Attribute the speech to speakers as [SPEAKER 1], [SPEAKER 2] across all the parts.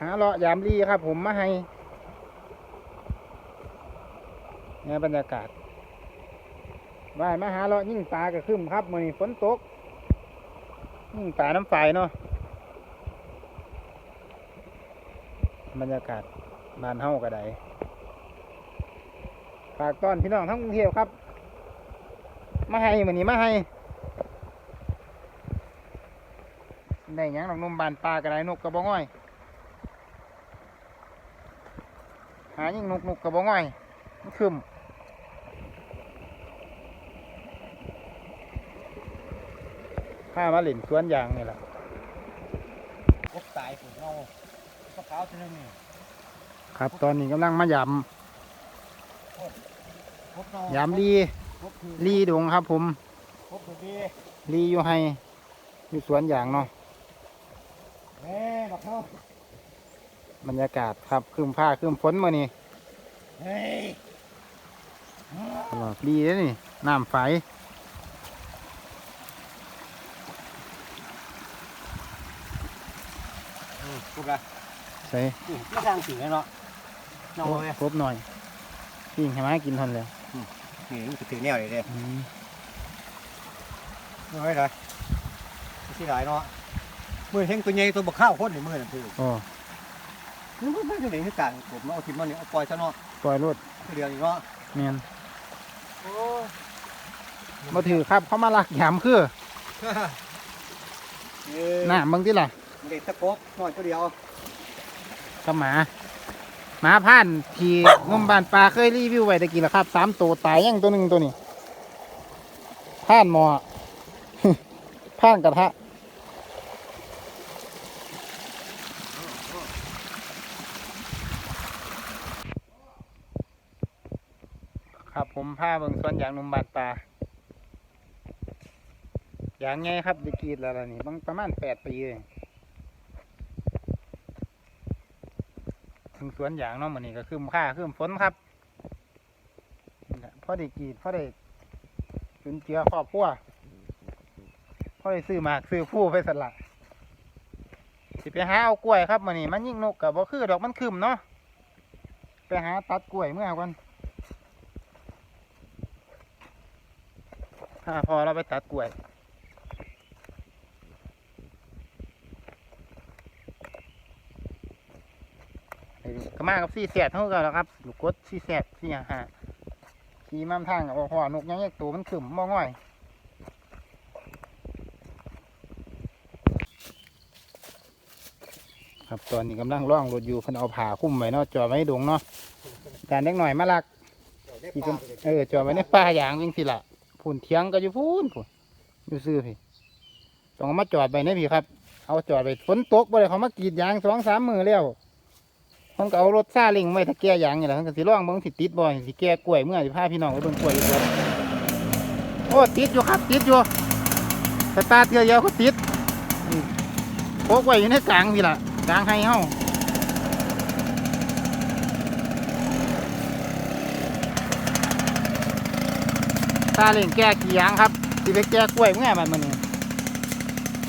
[SPEAKER 1] หาเลาะยามรีครับ ผมมาให้เนี่ยบรรยากาศว่ายมาหาเลาะยิ่งปลากระขึ้นครับมือนี้ฝนตก ยิ่งปลาน้ำไฟเนาะบรรยากาศบานเฮากระไดฝากต้อนพี่น้องทั้งกรุงเทพครับ มาให้มือนี้มาให้ได้ยังดอกนมบานปลากระไดนกกระบองอ้อย หายิ่งนกนกกระบองอ้อยมันคึมข้ามาเล่นสวนยางนี่แหละ
[SPEAKER 2] กบตายฝูงเงาพวกเขาตัวนึงนี่
[SPEAKER 1] ครับตอนนี้กำลังมาย
[SPEAKER 2] กบเงายำ
[SPEAKER 1] ยำลี
[SPEAKER 2] กบคือ
[SPEAKER 1] ลีดงครับ ผม
[SPEAKER 2] กบคือดี
[SPEAKER 1] ลีอยู่ให้อยู่สวนยางเนาะ
[SPEAKER 2] เฮ้ย บักเขา
[SPEAKER 1] บรรยากาศครับคืมผ้าคืมฝนมานี่
[SPEAKER 2] เฮ้ย
[SPEAKER 1] ลีเด้อนี่น้ำไฟ
[SPEAKER 2] อืมกบละ
[SPEAKER 1] ใส่
[SPEAKER 2] อืมไม่ทางสิงเลยเนาะเนาะเลย
[SPEAKER 1] ครบหน่อยปิ้งให้มากินทนเลย
[SPEAKER 2] นี่มันจะถือแนวเลยเด้
[SPEAKER 1] อืม
[SPEAKER 2] ไม่ไหวเลยที่หลายเนาะมือเฮงตัวใหญ่ตัวบักข้าวโคตรในมือนั่นคือ
[SPEAKER 1] โอ้
[SPEAKER 2] มันมันมันจะไหนคือการกบเนาะเอาทิมมันเนี่ยเอาปล่อยซะเนาะ
[SPEAKER 1] ปล่อยรถ
[SPEAKER 2] คือเดียวอีกเนาะ
[SPEAKER 1] เมียน
[SPEAKER 2] โอ้
[SPEAKER 1] มาถือครับเขามาลักยำคือ
[SPEAKER 2] เอ้ย
[SPEAKER 1] น้ำบางที่ล่ะ
[SPEAKER 2] เด็กตะกบหน่อยตัวเดียว
[SPEAKER 1] กับหมาหมาผ่านที่งมบานปลาเคยรีวิวไว้ตะกี้แล้วครับสามตัวตายยังตัวหนึ่งตัวนี้ผ่านหมอผ่านกระทะครับ ผมพาเบิ่งสวนยางนุ่มบานปลาอย่างไงครับตะกี้แล้วล่ะนี่บางประมาณแปดปีเลยถึงสวนยางเนาะมันนี่ก็คืมค่าคืมฝนครับนี่แหละพอได้กรีดพอได้จุนเจือครอบครัวพอได้ซื้อมากซื้อผู้ไปสละสิไปหาเอากล้วยครับมันนี่มันยิ่งนกกับบ่คือดอกมันคืมเนาะไปหาตัดกล้วยเมื่อกัน ถ้าพอเราไปตัดกล้วยก็มากับสี่แสดเท่ากันแล้วครับลูกกดสี่แสดสี่หาขี่ม้ามทางกับพ่อนกยังแยกตัวมันขึ้นมอง่อยครับตอนนี้กำลังล่องรถอยู่เพิ่นเอาผ้าคุ้มไว้เนาะจอไว้ในดงเนาะการเล็กหน่อยมาลัก
[SPEAKER 2] เอ
[SPEAKER 1] อจอไว้ในป่าอย่างจังสิล่ะ พุ่นเทียงก็อยู่พูนพุ่นอยู่ซื้อพี่ต้องเอามาจอดไปนะพี่ครับ เอาจอดไปฝนตกบ่ได้เขามากรีดยางสองสามมือแล้วมันก็เอารถซาเลิงไว้ถ้าแก่ยางนี่แหละมันก็สิร่องเบิ่งสิติดบ่อยสิแก่กล้วยเมื่อสิพาพี่น้องไปเบิ่งกล้วยอยู่ครับโอ้ติดอยู่ครับ ติดอยู่สตาร์ทเทื่อเดียวก็ติดอืมโคกไว้อยู่ในกลางพี่ล่ะกลางให้เฮา ซาเลิงแก่กี่ยางครับสิไปแก่กล้วยเมื่อมันมันนี่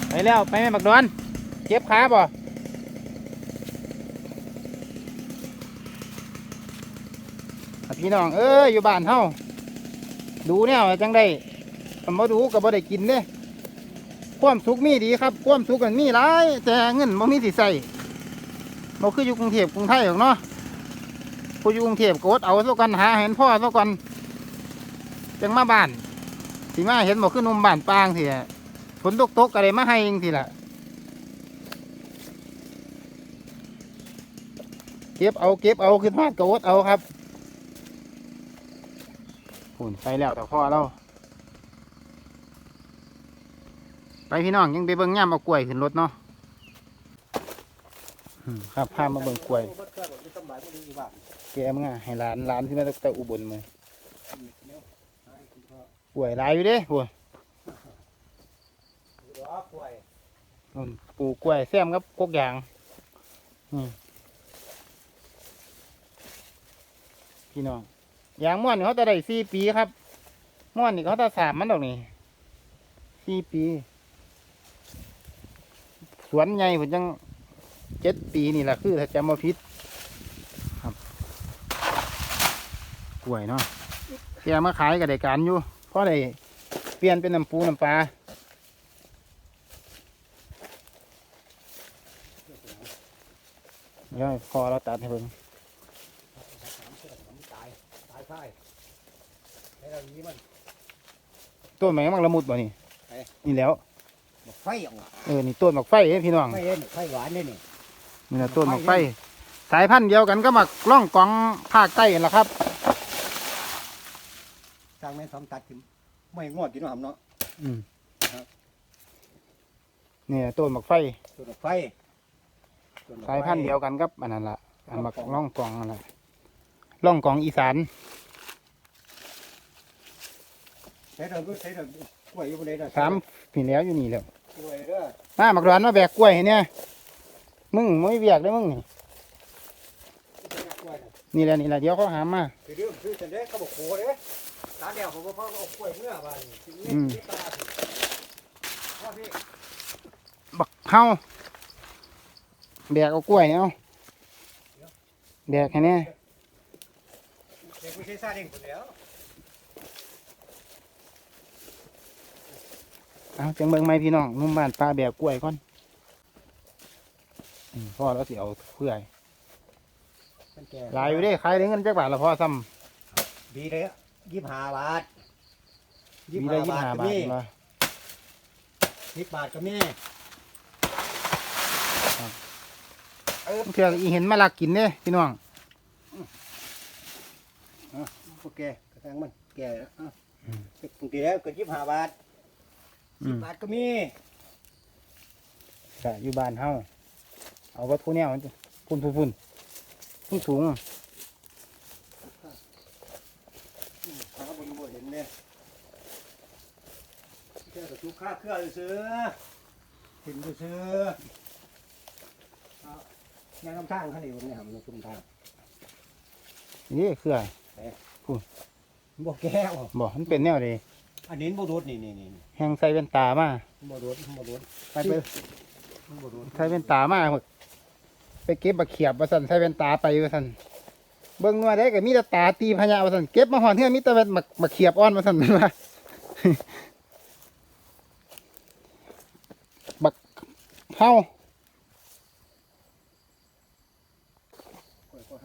[SPEAKER 1] ไปแล้วไปแม่บักดอนเจ็บขาบ่พี่น้องเอ้ยอยู่บ้านเฮาดูแนวจังได้คำว่าดูกับบ่ได้กินเด้ความสุขมีดีครับ ความสุขกันมีหลาย แต่เงินบ่มีสิใส่บ่คืออยู่กรุงเทพกรุงไทยหรอกเนาะผู้อยู่กรุงเทพก็อดเอาซะกันหาเห็นพ่อซะกัน จังมาบ้านสิมาเห็นบ่คือหนุ่มบ้านปางสิฝนตกตกอะไรมาให้เองสิล่ะเก็บเอาเก็บเอาขึ้นมาก็อดเอาครับหุ่นไปแล้วแต่พ่อเราไปพี่น้องยังไปเบิ่งย่ามเอากล้วยขึ้นรถเนาะครับพามาเบิ่งกล้วย
[SPEAKER 2] บ่เกิดบ่มีสำบายร้าน
[SPEAKER 1] แกมึงอะให้หลานหลานที่มาตั้งแต่อุบลมา กล้วยหลายอยู่เด้
[SPEAKER 2] ป่วย
[SPEAKER 1] ปลูกกล้วยแซมกับกกยางพี่น้องยางม่วนเขาจะได้สี่ปีครับม่วนนี่เขาจะสามมันดอกนี่สี่ปี สวนใหญ่ผมจังแกจ็ดปีนี่แหละคือถ้าจำมาพิษครับกล้วยเนาะ แกมาขายกับได้การอยู่เพราะได้เปลี่ยนเป็นน้ำปูน้ำปลาเดี๋ยวให้พอเราตัดให้เบิ่ง
[SPEAKER 2] ตายตายใช่ให้เรานี้มัน
[SPEAKER 1] ต้นไม้มักละมุดบ่นี่
[SPEAKER 2] เอ๊ะ
[SPEAKER 1] นี่แหล้ว
[SPEAKER 2] บอกไฟออกมา
[SPEAKER 1] เออนี่ต้นหมักไฟเอ้พี่น้อง
[SPEAKER 2] ไฟเล่นไฟหวานนี่นี่
[SPEAKER 1] นี่นะต้นหมักไฟ สายพันธุ์เดียวกันก็หมักล่องกองภาคใต้นั่นแหละครับ
[SPEAKER 2] สร้างแม่นสองตัดขึ้นไม่งอดกินเนาะหำเนาะ
[SPEAKER 1] อืม
[SPEAKER 2] ครับ
[SPEAKER 1] นี่ต้นหมักไฟ
[SPEAKER 2] ตัวดอกไฟต้ดอกไฟ
[SPEAKER 1] สายพันธุ์เดียวกันครับอันนั้นละอันหมักล่องกองอะไรล่องกองอีสาน
[SPEAKER 2] ใช้เดิมก็ใช้เดิมกล้วยอยู่บนไหนนะ
[SPEAKER 1] สามปีแล้วอยู่นี่แล้ว
[SPEAKER 2] กล้วยเด้อ
[SPEAKER 1] มาหมักร้อนมาแบกกล้วยให้เนี่ยมึงไม่เบียกได้อมึงนี่
[SPEAKER 2] กล้วยน่ะ
[SPEAKER 1] นี่แหละนี่แหละเดี๋ยวเขาหามา
[SPEAKER 2] คือเรื่องคือฉันเด้เขาบอกโคเด้ ตาเดียวผมบอกพ่อเอากล้วยเมื่อวานนี่ที่
[SPEAKER 1] อืม
[SPEAKER 2] ที่ตาสิพ่อพี่
[SPEAKER 1] บักเฮาแบกเอากล้วยเอาแบกให้เนี่ย
[SPEAKER 2] เด็กผู้ชายซาเองคนเดียว
[SPEAKER 1] เอาจังเบิ่งไหมพี่น้องนุ่มบ้านปลาแบกกล้วยก่อนอืมพ่อแล้วสิเอาเพื่อย
[SPEAKER 2] มันแก่
[SPEAKER 1] หลายอยู่เด้ขายได้เงินจักบาทละพ่อซ้
[SPEAKER 2] ดีเลยอะ ยี่สิบห้าบาทำ
[SPEAKER 1] มีได้ยี่สิบห้าบาท
[SPEAKER 2] ก็มี
[SPEAKER 1] มา
[SPEAKER 2] สิบบาทก็มี
[SPEAKER 1] เพื่ออีเห็นมาลักกินเด้พี่น้อง
[SPEAKER 2] โอเคกระทังมันแก่แล้วอะปกติแล้วก็ยี่สิบห้าบาท
[SPEAKER 1] อื
[SPEAKER 2] สิบ
[SPEAKER 1] ม
[SPEAKER 2] บาทก็มี
[SPEAKER 1] ก็อยู่บ้านเฮาเอาวัตถุแนวมันจะพุ่นพุ่นพุ่นพุ่นสูง
[SPEAKER 2] หาบนบ่ เห็นเนี่ยแค่กับทุกค่าเครื่องซื้อเห็นก็ซื้อเอางานทำทางเขานี่ผมเนี่ยทำในชุมทาง
[SPEAKER 1] นี่คือ
[SPEAKER 2] บ่แก้ว
[SPEAKER 1] บอกมันเป็นแนวเลย
[SPEAKER 2] อันนี้บ่โดดนี่นี่นี่
[SPEAKER 1] แหงใส่แว่นตามา
[SPEAKER 2] บ่โดดบ่โดด
[SPEAKER 1] ไปไป
[SPEAKER 2] บ่โดด
[SPEAKER 1] ใส่แว่นตามาไปเก็บบักเขียบว่าสันใส่แว่นตาไปว่าสัน เบิ่งว่าได้ก็มีแต่ตาตีพญาว่าสันเก็บมาหอนเทื่อมีแต่แว่นบักบักเขียบอ่อนว่าสันว่าบักเฮา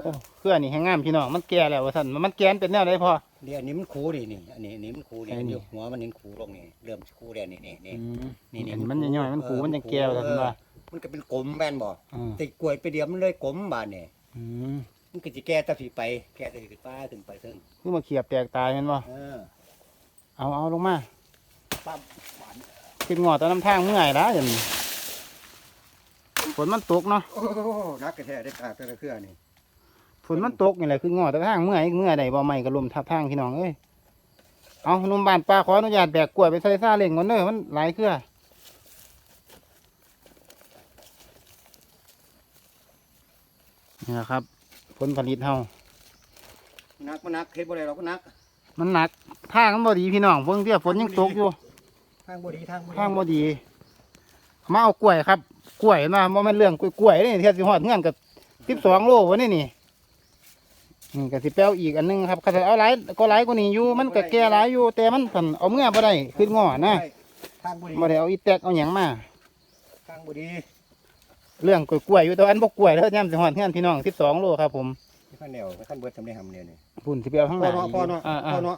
[SPEAKER 1] โอ้เครือนี่แห้งงามพี่น้องมันแก่แล้วว่าสันมันแก่นเป็นแนวไดพอ
[SPEAKER 2] เดี๋ยวอันนี้มันคูดินี่อันนี้อันนี้มันคูนี่
[SPEAKER 1] ใช่นี่
[SPEAKER 2] อยู่หัวมันนี่คูลงนี่เริ่มคูแล้วนี่นี่นี่ นี่นี่
[SPEAKER 1] อันนี้มันย่อยๆมันขูมันยังแก่ว่าสันว่า
[SPEAKER 2] มันก็เป็นกลมแม่นบ่
[SPEAKER 1] อืม
[SPEAKER 2] ติดกล้วยไปเดียวมันเลยกลมบาดนี่
[SPEAKER 1] อืม
[SPEAKER 2] มันก็สิแก่ตะผีไป แก่ตะผีขึ้นฟ้าขึ้นไปเทิง
[SPEAKER 1] คือมาเขียบแตกตายแมันบ่
[SPEAKER 2] เออ
[SPEAKER 1] เอาเอาลงมา
[SPEAKER 2] ปั๊บหวาน
[SPEAKER 1] ขึ้นงอตอนน้ำทางเมื่อยแล้วอย่างนี้ฝนมันตกเนาะ
[SPEAKER 2] โอ้นักกระแทกได้ขาดแต่ละเครือนี่
[SPEAKER 1] ฝนมันตกนี่แหละขึ้นงอตอนทางเมื่อยเมื่อยใดบ่ไม่ก็ลมทับทางพี่น้องเอ้ยเอาหนุ่มบ้านป้าขออนุญาตแบกกล้วยไปใส่ซาเล่งก่อนเด้อมันหลายเครือนี่แหละครับ ผลผลิตเฮา
[SPEAKER 2] นักมันนักเฮ็ดบ่ได้หรอกมันนัก
[SPEAKER 1] มันหนักทางมันบ่ดีพี่น้องเพิ่งเที่ยฝนยังตกอยู่
[SPEAKER 2] ทางบ่ดีทางบ่ดี
[SPEAKER 1] ทางบ่ดีมาเอากล้วยครับ กล้วยมาบ่แม่นเรื่องกล้วยๆนี่เทียบสิฮอดเงื่อนกับสิบสองโลวันนี้นี่นี่ก็สิแปลวอีกอันหนึงครับถ้าเอาหลายก็หลายกว่านี้อยู่มันก็แก่หลายอยู่แต่มันผันเอาเมื่อบ่ได้ขึ้นงอนะ
[SPEAKER 2] ทางบ่ดี
[SPEAKER 1] บ่ได้เอาอีแตกเอาหยังมา
[SPEAKER 2] ทางบ่ดี
[SPEAKER 1] เรื่องกล้วยๆอยู่แต่อันบ่กล้วยเด้อย่ำสิฮอดเงื่อนพี่น้องสิบสองโลครับผม
[SPEAKER 2] ขั้นแนวขั้นเบิดทำได้ทำเนี่ยนี่
[SPEAKER 1] พุ่นสิไปเอาข้างห
[SPEAKER 2] พ่อ
[SPEAKER 1] น้า
[SPEAKER 2] เนาะพ่อเนาะ
[SPEAKER 1] อ่า
[SPEAKER 2] พ่อเนาะ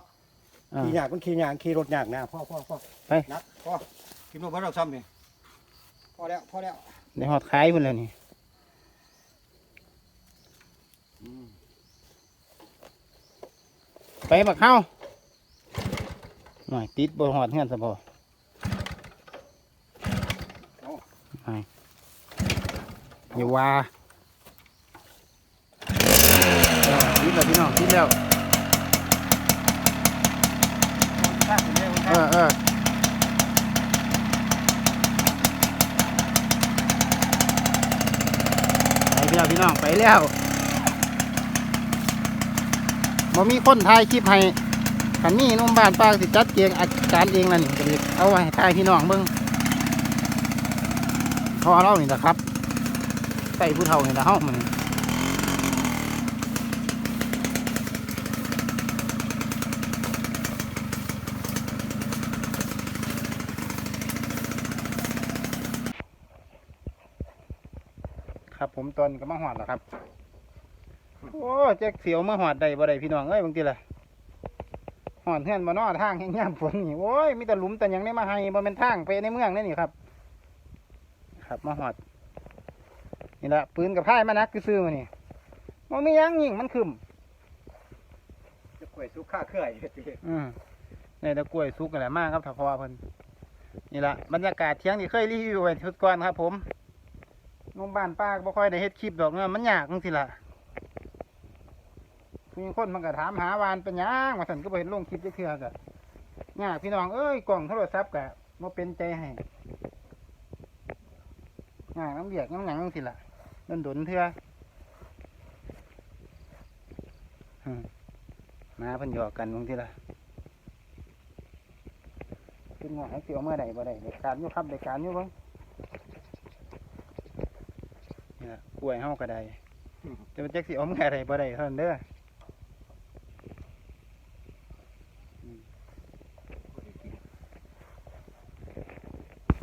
[SPEAKER 1] อ่า
[SPEAKER 2] ขี่ยากมันขี่ยากขี่รถยากนะพ่อพ่อพ่อ
[SPEAKER 1] ไป
[SPEAKER 2] นักพ่อกินนมบ่เราซ้ำนี่พอแล้วพอแล้ว
[SPEAKER 1] ได้ฮอดขายพุ่นแล้วนี่
[SPEAKER 2] อืม
[SPEAKER 1] ไปบักเฮาหน่อยติดบ่ฮอดเงื่อนซะบ่ไป อย่าว่าติดแล้วพี่น้องติดแล้ว
[SPEAKER 2] ข้างคุณแม่
[SPEAKER 1] เออเออไปแล้วพี่น้องไปแล้วบ่มีคนถ่ายคลิปให้ขันนี้นุ่มบ้านป้าสิจัดเกียงอาการเองล่ะนี่ก็เลยเอาไว้ให้ถ่ายพี่น้องเบิ่งพอเรานี่แหละครับ ใส่ผู้เฒ่านี่ละเฮามันครับผมตอนก็มาหอดแล้วครับ โอ้แจ็คเสียวมาหอดได้บ่ได้พี่น้องเอ้ยบางทีล่ะหอดเฮือนบ่นอทางแห่งยามฝนนี่โอ้ยมีแต่หลุมแต่หยังได้มาให้บ่เป็นทางไปในเมืองนี่นี่ครับ ครับมาหอด นี่ละปืนกับพ่ายมานักคือซื้อมานี่มันมีหยังยิงมันขึ้น
[SPEAKER 2] จะกล้วยสุกค่าเครื่อยเฮ็ดดิ
[SPEAKER 1] อืมในตะกล้วยสุกกันแหละมากครับถ้าพอเพิ่นนี่ละบรรยากาศเที่ยงที่เคยรีวิวไว้ชุดก่อนครับ ผมโรงบ้านป้าก็บ่ค่อยได้เฮ็ดคลิปดอกเนาะมันยากจังซี่ล่ะมีคนมันก็ถามหาวานเป็นหยังว่าซั่นก็บ่เห็นลงคลิปจักเทื่อก็ยากพี่น้องเอ้ยกล่องโทรศัพท์ก็บ่เป็นใจให้ยากน้ำเบียกน้ำหยังจังซี่ล่ะ โดนๆเทื่ออืมมาเพิ่นหยอกกันบางทีล่ะเป็นหงายเสียวเมื่อใดบ่ได้เด็กการอยู่ครับเด็กการอยู่เบิ่งนี่ล่ะกล้วยเฮาก็ได้จะเป็นจักสิเอาเมื่อใดบ่ได้เท่านั้นเด้อ